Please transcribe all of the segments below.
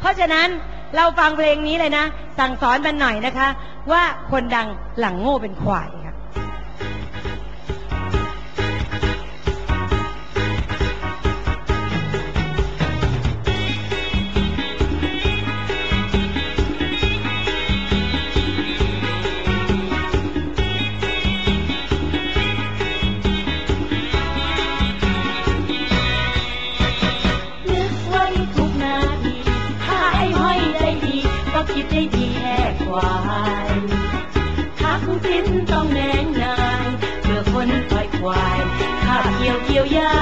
เพราะฉะนั้นเราฟังเพลงนี้เลยนะ สั่งสอนมันหน่อยนะคะ ว่าคนดังหลังโง่เป็นควาย็คิดได้ดีแค่ควายทักสิ้นต้องแนงนายเพื่อคนปล่อยควายข้าเกี่ยวเกี่ยวยา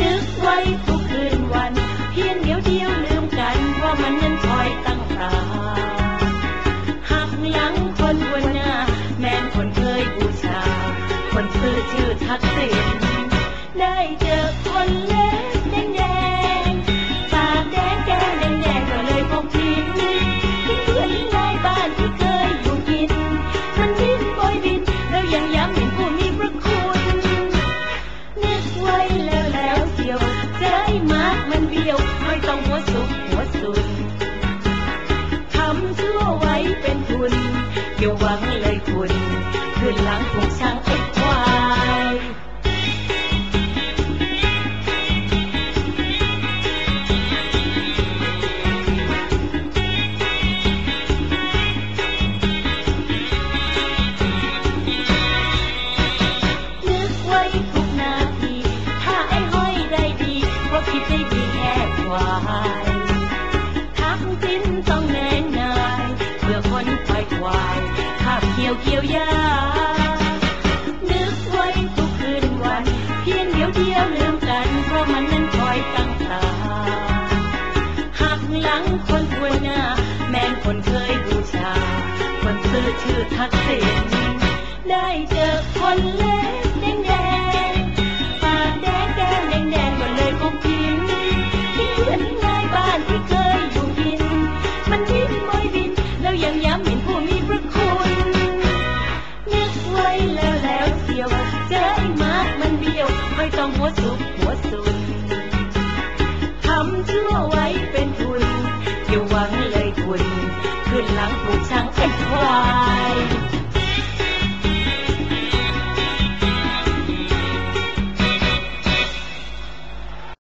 นึกไว้ทุกคืนวัน เพียงเดียวเดียวลืมกันว่ามันนั้นคอยตั้งตาหักหลังคนบนหน้า แม่นคนเคยบูชา คนซื่อชื่อทักษิณ ดียมากมันเบี้ยว ไม่ต้องหัวสุกหัวสุนทำชั่วไว้เป็นทุนอย่าหวังเลยคุณ คืนหลังผงช่างเอ เพราะคิดได้แค่ควายทักสิ้นต้องแน่นายเพื่อคนปล่อยควายข้าบเกี่ยวเกี่ยวยานึกไว้ทุกคืนวัน เพียงเดียวเดียวลืมกัน เพราะมันนั้นคอยตั้งตาหักหลังคนทวนหน้า แม่นคนเคยบูชา คนซื่อชื่อทักษิณได้เจอคนเล็ก เชื่อไว้เป็นทุนอย่าหวังเลยคุณ ขึ้นหลังผูกช้างเป็นควาย